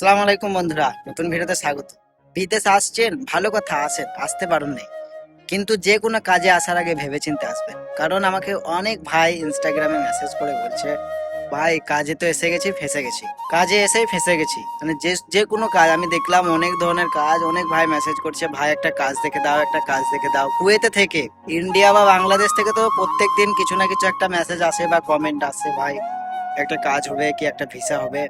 সালাম আলাইকুম বন্ধুরা, নতুন ভিডিওতে স্বাগত। বিদেশ আসছেন, ভালো কথা আসেন আসতে পারেন নাই। কিন্তু যে কোনো কাজে আসার আগে ভেবেচিন্তে আসবেন। কারণ আমাকে অনেক ভাই ইনস্টাগ্রামে মেসেজ করে বলছে, ভাই, কাজে তো এসে গেছি, ফেসে গেছি। কাজে এসেই ফেসে গেছি। মানে যে যে কোনো কাজ, আমি দেখলাম অনেক ধরনের কাজ, অনেক ভাই মেসেজ করছে, ভাই, একটা কাজ দেখে দাও, একটা কাজ দেখে দাও। কুয়েতে থেকে ইন্ডিয়া বা বাংলাদেশ থেকে তো প্রত্যেক দিন কিছু না কিছু একটা মেসেজ আসে বা কমেন্ট আসে, ভাই, একটা কাজ হবে কি, একটা ভিসা হবে?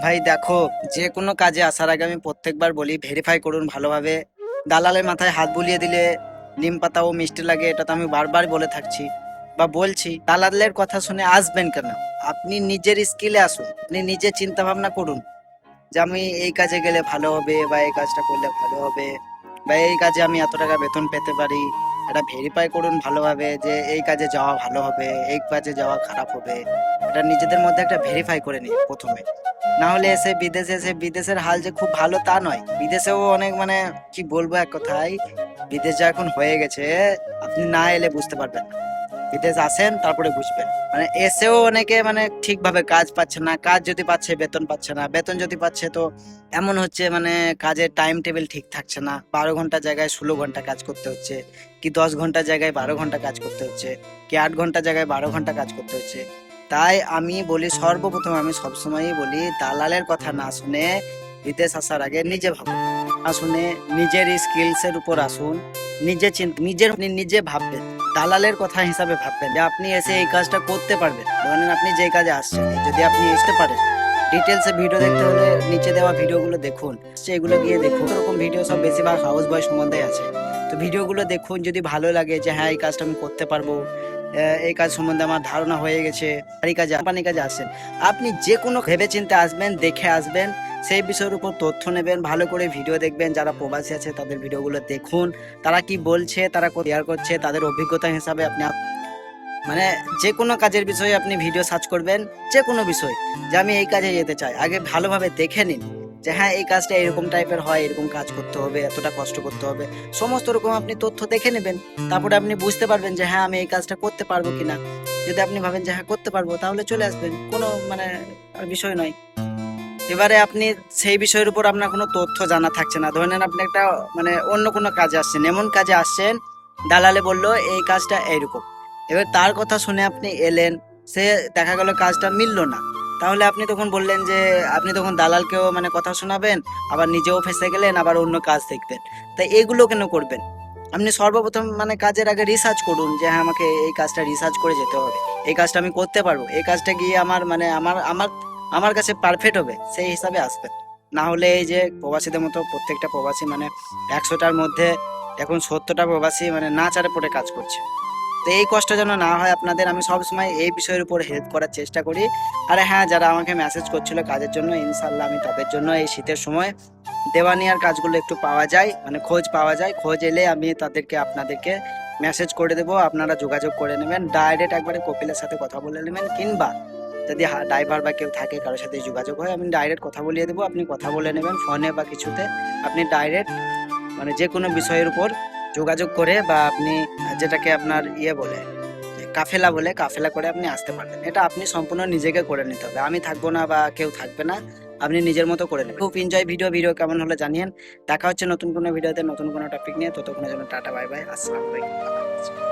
ভাই দেখো, যে কোনো কাজে আসার আগে আমি প্রত্যেকবার বলি ভেরিফাই করুন ভালোভাবে। দালালের মাথায় হাত বুলিয়ে দিলে নিম পাতা ও মিষ্টি লাগে, এটা তো আমি বারবার বলে থাকছি বা বলছি। দালালের কথা শুনে আসবেন কেন? আপনি নিজের স্কিলে আসুন, আপনি নিজে চিন্তা ভাবনা করুন যে আমি এই কাজে গেলে ভালো হবে বা এই কাজটা করলে ভালো হবে বা এই কাজে আমি এত টাকা বেতন পেতে পারি। এটা ভেরিফাই করুন ভালোভাবে যে এই কাজে যাওয়া ভালো হবে, এই কাজে যাওয়া খারাপ হবে। এটা নিজেদের মধ্যে একটা ভেরিফাই করে নিন প্রথমে। না হলে এসে বিদেশে এসে বিদেশের হাল যে খুব ভালো তা নয়। বিদেশেও অনেক মানে কি বলব এক কথায়, বিদেশ যা এখন হয়ে গেছে, আপনি না এলে বুঝতে পারবেন না। বিদেশ আসেন, তারপরে বুঝবেন। মানে এসেও অনেকে মানে ঠিকভাবে কাজ পাচ্ছে না, কাজ যদি পাচ্ছে, বেতন পাচ্ছে না। বেতন যদি পাচ্ছে তো এমন হচ্ছে মানে কাজের টাইম টেবিল ঠিক থাকছে না। বারো ঘণ্টা জায়গায় ষোলো ঘণ্টা কাজ করতে হচ্ছে, কি দশ ঘণ্টা জায়গায় বারো ঘণ্টা কাজ করতে হচ্ছে, কি আট ঘণ্টা জায়গায় বারো ঘণ্টা কাজ করতে হচ্ছে। তাই আমি বলি সর্বপ্রথম আমি সবসময়ই বলি দালালের কথা না শুনে বিদেশ আসার আগে নিজে ভাবুন। আসুনে নিজের স্কিলস এর উপর আসুন, নিজে নিজের আপনি নিজে ভাববেন। দালালের কথা হিসাবে ভাববেন যে আপনি এসে এই কাজটা করতে পারবেন। ধরেন আপনি যে কাজে আসছেন, যদি আপনি আসতে পারেন ডিটেলসে ভিডিও দেখতে হলে নিচে দেওয়া ভিডিওগুলো দেখুন। সেগুলো গিয়ে দেখুন। এরকম ভিডিও সব বেশিরভাগ হাউস বয় সম্বন্ধে আছে। তো ভিডিওগুলো দেখুন, যদি ভালো লাগে যে হ্যাঁ এই কাজটা আমি করতে পারব এই কাজ সম্বন্ধে আমার ধারণা হয়ে গেছে। এই কাজে, কোম্পানির কাজে আসছেন আপনি যে কোনো ভেবে চিন্তে আসবেন, দেখে আসবেন। সেই বিষয়ের উপর তথ্য নেবেন, ভালো করে ভিডিও দেখবেন। যারা প্রবাসী আছে, তাদের ভিডিওগুলো দেখুন। তারা কি বলছে, তারা শেয়ার করছে, তাদের অভিজ্ঞতা হিসাবে আপনি মানে যে কোনো কাজের বিষয়ে আপনি ভিডিও সার্চ করবেন যে কোনো বিষয়, যে আমি এই কাজে যেতে চাই। আগে ভালোভাবে দেখে নিন। যে হ্যাঁ এই কাজটা এরকম টাইপের হয়, এরকম কাজ করতে হবে, এতটা কষ্ট করতে হবে। সমস্ত রকম আপনি তথ্য দেখে নেবেন। তারপরে আপনি বুঝতে পারবেন যে হ্যাঁ আমি এই কাজটা করতে পারব কিনা। যদি আপনি ভাবেন যে হ্যাঁ করতে পারব, তাহলে চলে আসবেন। কোনো মানে বিষয় নয়। এবারে আপনি সেই বিষয়ের উপর আপনার কোনো তথ্য জানা থাকছে না। ধরে নেন আপনি একটা মানে অন্য কোনো কাজে আসছেন, এমন কাজে আসছেন, দালালে বলল, এই কাজটা এইরকম। এবার তার কথা শুনে আপনি এলেন, সে দেখা গেল কাজটা মিললো না। তাহলে আপনি তখন বললেন যে, আপনি তখন দালালকেও মানে কথা শোনাবেন, আবার নিজেও ফেসে গেলেন, আবার অন্য কাজ দেখবেন। তাই এগুলো কেন করবেন? আপনি সর্বপ্রথম মানে কাজের আগে রিসার্চ করুন যে হ্যাঁ আমাকে এই কাজটা রিসার্চ করে যেতে হবে। এই কাজটা আমি করতে পারব। এই কাজটা গিয়ে আমার মানে আমার আমার আমার কাছে পারফেক্ট হবে, সেই হিসাবে আসবেন না হলে এই যে প্রবাসীদের মতো প্রত্যেকটা প্রবাসী মানে একশোটার মধ্যে এখন সত্তরটা প্রবাসী মানে না চারে পড়ে কাজ করছে। তো এই কষ্ট যেন না হয় আপনাদের, আমি সবসময় এই বিষয়ের উপর হেল্প করার চেষ্টা করি। আর হ্যাঁ যারা আমাকে মেসেজ করছিল কাজের জন্য ইনশাল্লাহ আমি তাদের জন্য এই শীতের সময় দেওয়ানিয়ার কাজগুলো একটু পাওয়া যায় মানে খোঁজ পাওয়া যায়। খোঁজ এলে আমি তাদেরকে, আপনাদেরকে মেসেজ করে দেবো, আপনারা যোগাযোগ করে নেবেন। ডাইরেক্ট একবারে কপিলের সাথে কথা বলে নেবেন, কিংবা যদি ড্রাইভার বা কেউ থাকে কারোর সাথে যোগাযোগ হয়, আমি ডাইরেক্ট কথা বলিয়ে দেবো। আপনি কথা বলে নেবেন ফোনে বা কিছুতে। আপনি ডাইরেক্ট মানে যে কোনো বিষয়ের উপর যোগাযোগ করে বা আপনি যেটাকে আপনার ইয়ে বলে, কাফেলা বলে, কাফেলা করে আপনি আসতে পারবেন। এটা আপনি সম্পূর্ণ নিজেকে করে নিতে হবে। আমি থাকব না বা কেউ থাকবে না, আপনি নিজের মতো করে নেবেন। খুব এনজয় ভিডিও ভিডিও কেমন হলে জানিয়েন। দেখা হচ্ছে নতুন কোনো ভিডিওতে নতুন কোনো টপিক নিয়ে। ততক্ষণের জন্য টাটা বাই বাই আসসালামু আলাইকুম।